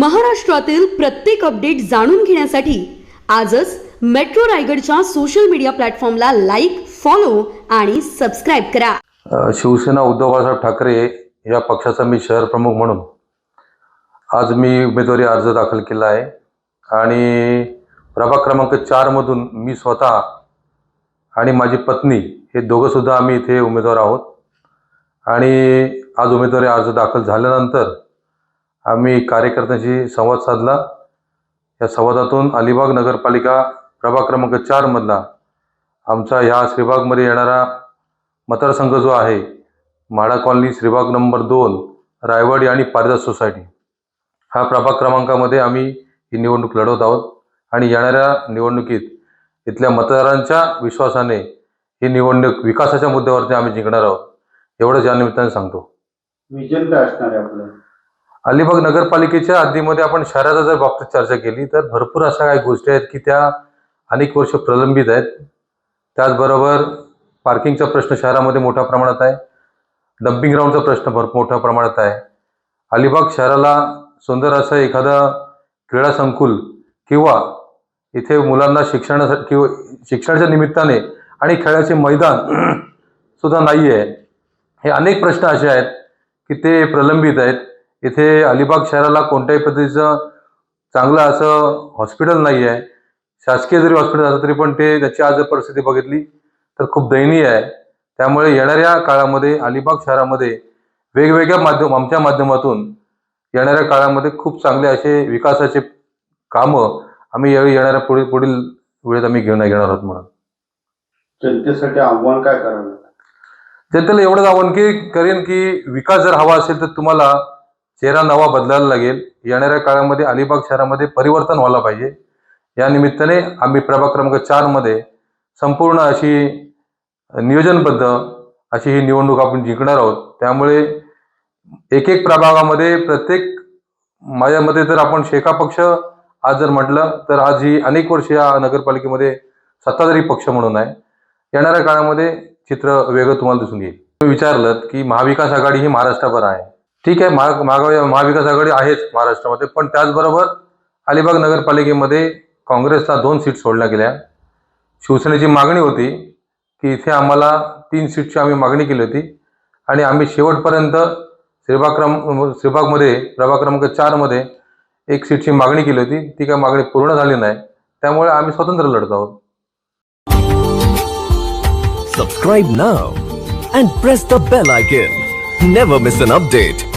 महाराष्ट्रातील प्रत्येक अपडेट जाणून घेण्यासाठी आजच मेट्रो रायगडच्या सोशल मीडिया प्लॅटफॉर्मला लाईक फॉलो आणि सबस्क्राईब करा. शिवसेना उद्धव बाळासाहेब ठाकरे या पक्षाचा मी शहर प्रमुख म्हणून आज मी उमेदवारी अर्ज दाखल केला आहे. आणि प्रभाग क्रमांक चारमधून मी स्वतः आणि माझी पत्नी हे दोघंसुद्धा आम्ही इथे उमेदवार आहोत. आणि आज उमेदवारी अर्ज दाखल झाल्यानंतर आम्ही कार्यकर्त्यांशी संवाद साधला. या संवादातून अलिबाग नगरपालिका प्रभाग क्रमांक चारमधला आमचा ह्या श्रीबागमध्ये येणारा मतदारसंघ जो आहे म्हाडा कॉलनी श्रीबाग नंबर दोन रायवाडी आणि पारिजात सोसायटी. हा प्रभाग क्रमांकामध्ये आम्ही ही निवडणूक लढवत आहोत आणि येणाऱ्या निवडणुकीत इथल्या मतदारांच्या विश्वासाने ही निवडणूक विकासाच्या मुद्द्यावरती आम्ही जिंकणार आहोत. एवढंच या निमित्ताने सांगतो. विजन काय असणार आहे आपलं? अलिबाग नगरपालिकेच्या हद्दीमध्ये आपण शहराचा जर बाबतीत चर्चा केली तर भरपूर अशा काही गोष्टी आहेत की त्या अनेक वर्ष प्रलंबित आहेत. त्याचबरोबर पार्किंगचा प्रश्न शहरामध्ये मोठ्या प्रमाणात आहे. डम्पिंग ग्राउंडचा प्रश्न भर मोठ्या प्रमाणात आहे. अलिबाग शहराला सुंदर असं एखादं क्रीडा संकुल किंवा इथे मुलांना शिक्षणासाठी किंवा शिक्षणाच्या निमित्ताने आणि खेळाचे मैदान सुद्धा नाही आहे हे अनेक प्रश्न असे आहेत की ते प्रलंबित आहेत. इथे अलिबाग शहराला कोणत्याही पद्धतीचं चांगलं असं हॉस्पिटल नाही आहे शासकीय जरी हॉस्पिटल असलं तरी पण ते त्याची आज जर परिस्थिती बघितली तर खूप दयनीय आहे. त्यामुळे येणाऱ्या काळामध्ये अलिबाग शहरामध्ये वेगवेगळ्या माध्यम आमच्या माध्यमातून येणाऱ्या काळामध्ये खूप चांगले असे विकासाचे कामं आम्ही यावेळी येणाऱ्या पुढील पुढील वेळेत आम्ही घेऊन घेणार आहोत म्हणून. जनतेसाठी आव्हान काय करावं? जनतेला एवढंच आव्हान की करेन की विकास जर हवा असेल तर तुम्हाला चेहरा नवा बदलायला लागेल. येणाऱ्या काळामध्ये अलिबाग शहरामध्ये परिवर्तन व्हायला पाहिजे. या निमित्ताने आम्ही प्रभाग क्रमांक चारमध्ये संपूर्ण अशी नियोजनबद्ध अशी ही निवडणूक आपण जिंकणार आहोत. त्यामुळे एक एक प्रभागामध्ये प्रत्येक माझ्या मते जर आपण शेका पक्ष आज जर म्हटलं तर आज ही अनेक वर्ष या नगरपालिकेमध्ये सत्ताधारी पक्ष म्हणून आहे. येणाऱ्या काळामध्ये चित्र वेगळं तुम्हाला दिसून येईल. तुम्ही विचारलं की महाविकास आघाडी ही महाराष्ट्रभर आहे. ठीक आहे महा महागा- महाविकास आघाडी आहेच महाराष्ट्रामध्ये पण त्याचबरोबर अलिबाग नगरपालिकेमध्ये काँग्रेसला दोन सीट सोडल्या गेल्या. शिवसेनेची मागणी होती की इथे आम्हाला तीन सीटची आम्ही मागणी केली होती. आणि आम्ही शेवटपर्यंत श्रीबाग क्रम श्रीबागमध्ये प्रभाग क्रमांक चारमध्ये एक सीटची मागणी केली होती. ती काय मागणी पूर्ण झाली नाही. त्यामुळे आम्ही स्वतंत्र लढत आहोत. Subscribe now and press the bell icon never miss an update